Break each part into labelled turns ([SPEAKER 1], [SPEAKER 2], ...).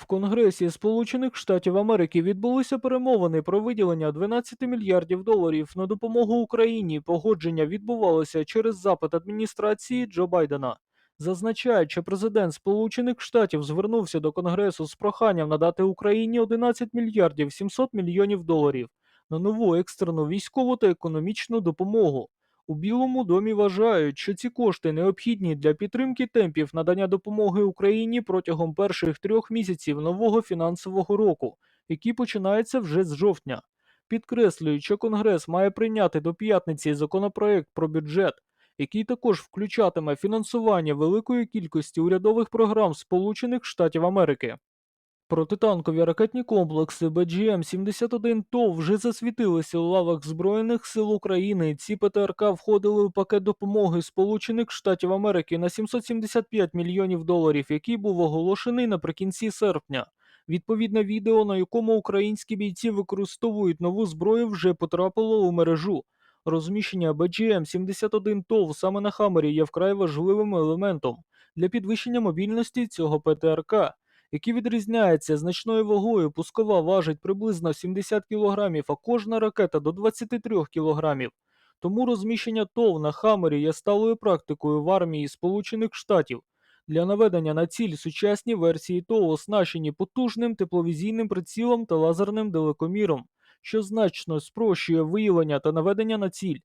[SPEAKER 1] В Конгресі Сполучених Штатів Америки відбулися перемовини про виділення 12 мільярдів доларів на допомогу Україні. Погодження відбувалося через запит адміністрації Джо Байдена. Зазначають, що президент Сполучених Штатів звернувся до Конгресу з проханням надати Україні 11 мільярдів 700 мільйонів доларів на нову екстрену військову та економічну допомогу. У Білому домі вважають, що ці кошти необхідні для підтримки темпів надання допомоги Україні протягом перших трьох місяців нового фінансового року, який починається вже з жовтня. Підкреслюють, що Конгрес має прийняти до п'ятниці законопроект про бюджет, який також включатиме фінансування великої кількості урядових програм Сполучених Штатів Америки. Протитанкові ракетні комплекси БГМ-71 ТОВ вже засвітилися у лавах Збройних сил України. Ці ПТРК входили у пакет допомоги Сполучених Штатів Америки на 775 мільйонів доларів, який був оголошений наприкінці серпня. Відповідне відео, на якому українські бійці використовують нову зброю, вже потрапило у мережу. Розміщення БГМ-71 ТОВ саме на Хаммері є вкрай важливим елементом для підвищення мобільності цього ПТРК які відрізняються значною вагою. Пускова важить приблизно 70 кг, а кожна ракета до 23 кг. Тому розміщення ТОВ на Хаммері є сталою практикою в армії Сполучених Штатів. Для наведення на ціль сучасні версії ТОВ оснащені потужним тепловізійним прицілом та лазерним далекоміром, що значно спрощує виявлення та наведення на ціль.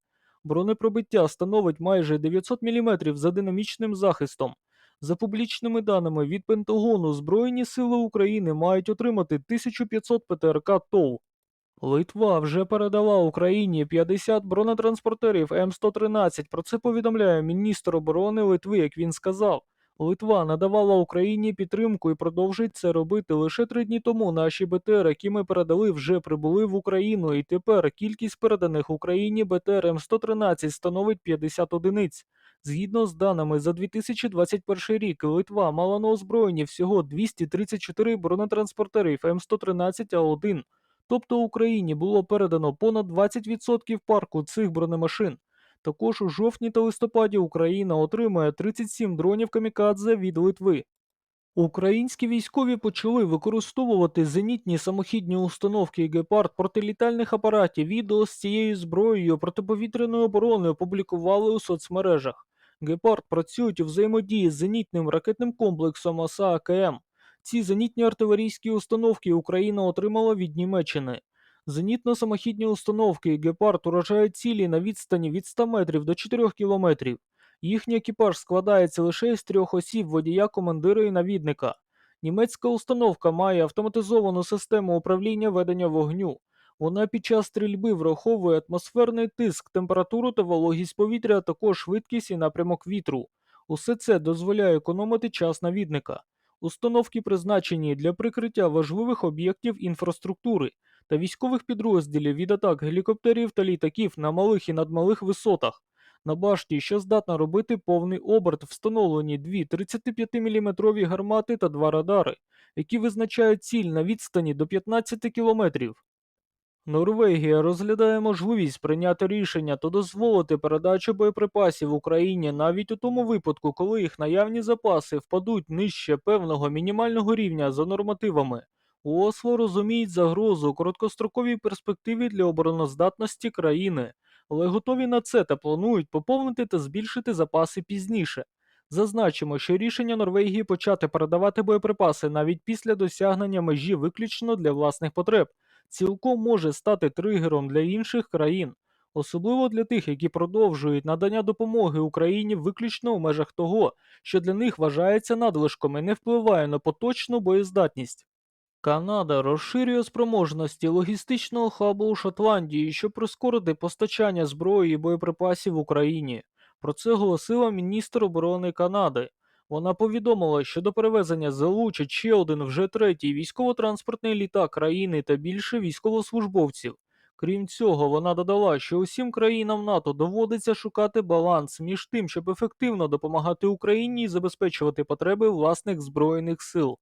[SPEAKER 1] Бронепробиття становить майже 900 мм за динамічним захистом. За публічними даними від Пентагону, Збройні сили України мають отримати 1500 ПТРК ТОВ. Литва вже передала Україні 50 бронетранспортерів М113. Про це повідомляє міністр оборони Литви, як він сказав. Литва надавала Україні підтримку і продовжить це робити лише три дні тому. Наші БТР, які ми передали, вже прибули в Україну, і тепер кількість переданих Україні БТР М113 становить 50 одиниць. Згідно з даними за 2021 рік, Литва мала на озброєнні всього 234 бронетранспортерів М113А1. Тобто Україні було передано понад 20% парку цих бронемашин. Також у жовтні та листопаді Україна отримає 37 дронів камікадзе від Литви. Українські військові почали використовувати зенітні самохідні установки гепард протилітальних апаратів. Відео з цією зброєю протиповітряної оборони опублікували у соцмережах. Гепард працюють у взаємодії з зенітним ракетним комплексом ОСА АКМ. Ці зенітні артилерійські установки Україна отримала від Німеччини. Зенітно-самохідні установки Гепард уражають цілі на відстані від 100 метрів до 4 кілометрів. Їхній екіпаж складається лише з трьох осіб водія, командира і навідника. Німецька установка має автоматизовану систему управління ведення вогню. Вона під час стрільби враховує атмосферний тиск, температуру та вологість повітря, а також швидкість і напрямок вітру. Усе це дозволяє економити час навідника. Установки призначені для прикриття важливих об'єктів інфраструктури та військових підрозділів від атак гелікоптерів та літаків на малих і надмалих висотах. На башті, що здатна робити повний оберт, встановлені дві 35-мм гармати та два радари, які визначають ціль на відстані до 15 кілометрів. Норвегія розглядає можливість прийняти рішення та дозволити передачу боєприпасів Україні навіть у тому випадку, коли їх наявні запаси впадуть нижче певного мінімального рівня за нормативами. У Осло розуміють загрозу короткостроковій перспективі для обороноздатності країни, але готові на це та планують поповнити та збільшити запаси пізніше. Зазначимо, що рішення Норвегії почати передавати боєприпаси навіть після досягнення межі виключно для власних потреб цілком може стати тригером для інших країн, особливо для тих, які продовжують надання допомоги Україні виключно у межах того, що для них вважається надлишком і не впливає на поточну боєздатність. Канада розширює спроможності логістичного хабу у Шотландії, щоб прискорити постачання зброї і боєприпасів Україні. Про це оголосила міністр оборони Канади. Вона повідомила, що до перевезення залучать ще один вже третій військово-транспортний літак країни та більше військовослужбовців. Крім цього, вона додала, що усім країнам НАТО доводиться шукати баланс між тим, щоб ефективно допомагати Україні і забезпечувати потреби власних збройних сил.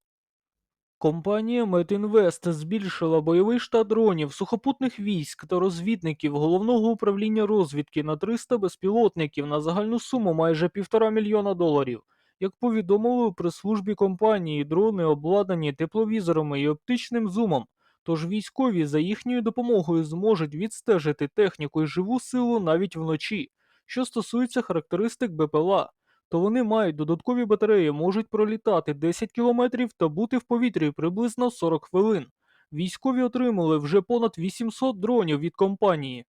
[SPEAKER 1] Компанія Метінвест збільшила бойовий штат дронів, сухопутних військ та розвідників головного управління розвідки на 300 безпілотників на загальну суму майже півтора мільйона доларів. Як повідомили у прес-службі компанії, дрони обладнані тепловізорами і оптичним зумом, тож військові за їхньою допомогою зможуть відстежити техніку і живу силу навіть вночі. Що стосується характеристик БПЛА, то вони мають додаткові батареї, можуть пролітати 10 кілометрів та бути в повітрі приблизно 40 хвилин. Військові отримали вже понад 800 дронів від компанії.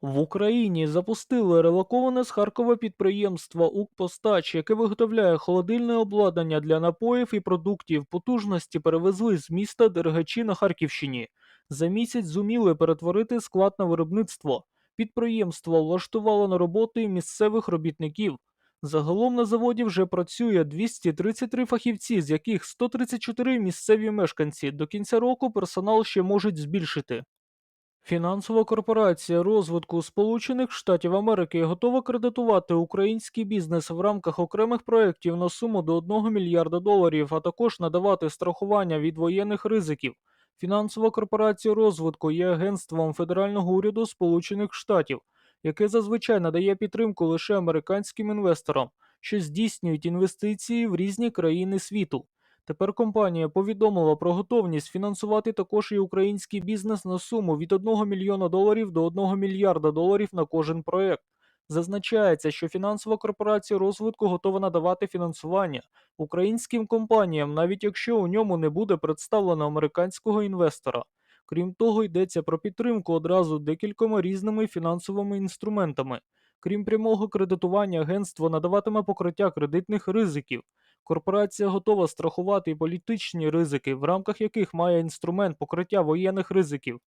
[SPEAKER 1] В Україні запустили релоковане з Харкова підприємство «Укрпостач», яке виготовляє холодильне обладнання для напоїв і продуктів. Потужності перевезли з міста Дергачі на Харківщині. За місяць зуміли перетворити склад на виробництво. Підприємство влаштувало на роботу і місцевих робітників. Загалом на заводі вже працює 233 фахівці, з яких 134 місцеві мешканці. До кінця року персонал ще можуть збільшити. Фінансова корпорація розвитку Сполучених Штатів Америки готова кредитувати український бізнес в рамках окремих проєктів на суму до 1 мільярда доларів, а також надавати страхування від воєнних ризиків. Фінансова корпорація розвитку є агентством федерального уряду Сполучених Штатів, яке зазвичай надає підтримку лише американським інвесторам, що здійснюють інвестиції в різні країни світу. Тепер компанія повідомила про готовність фінансувати також і український бізнес на суму від 1 мільйона доларів до 1 мільярда доларів на кожен проект. Зазначається, що фінансова корпорація розвитку готова надавати фінансування українським компаніям, навіть якщо у ньому не буде представлено американського інвестора. Крім того, йдеться про підтримку одразу декількома різними фінансовими інструментами. Крім прямого кредитування, агентство надаватиме покриття кредитних ризиків. Корпорація готова страхувати і політичні ризики, в рамках яких має інструмент покриття воєнних ризиків.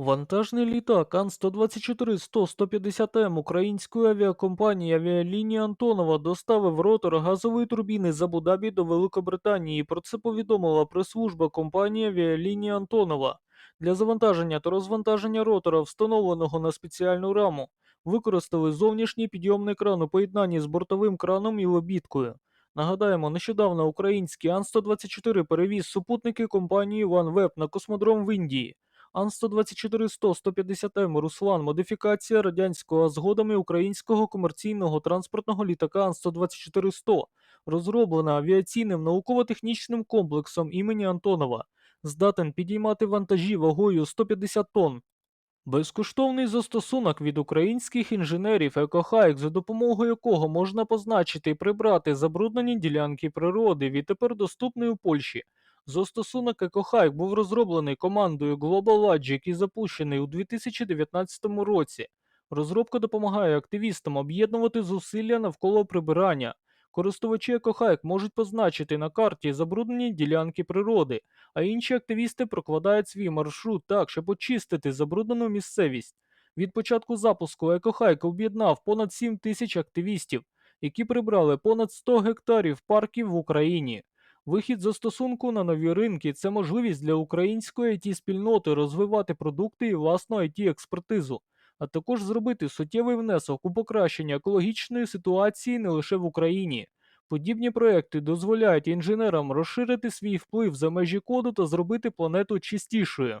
[SPEAKER 1] Вантажний літак Ан-124-100-150М української авіакомпанії авіалінії Антонова доставив ротор газової турбіни з Абу-Дабі до Великобританії. Про це повідомила прес-служба компанії авіалінії Антонова. Для завантаження та розвантаження ротора, встановленого на спеціальну раму, використали зовнішній підйомний кран у поєднанні з бортовим краном і лобіткою. Нагадаємо, нещодавно український Ан-124 перевіз супутники компанії OneWeb на космодром в Індії. Ан-124-100-150М Руслан модифікація радянського, а згодом українського комерційного транспортного літака Ан-124-100, розроблена авіаційним науково-технічним комплексом імені Антонова, здатен підіймати вантажі вагою 150 тонн. Безкоштовний застосунок від українських інженерів EcoHike, за допомогою якого можна позначити і прибрати забруднені ділянки природи, відтепер доступний у Польщі. Застосунок EcoHike був розроблений командою Global Logic і запущений у 2019 році. Розробка допомагає активістам об'єднувати зусилля навколо прибирання. Користувачі EcoHike можуть позначити на карті забруднені ділянки природи, а інші активісти прокладають свій маршрут так, щоб очистити забруднену місцевість. Від початку запуску EcoHike об'єднав понад 7 тисяч активістів, які прибрали понад 100 гектарів парків в Україні. Вихід застосунку на нові ринки це можливість для української it спільноти розвивати продукти і власну it експертизу а також зробити суттєвий внесок у покращення екологічної ситуації не лише в Україні. Подібні проекти дозволяють інженерам розширити свій вплив за межі коду та зробити планету чистішою.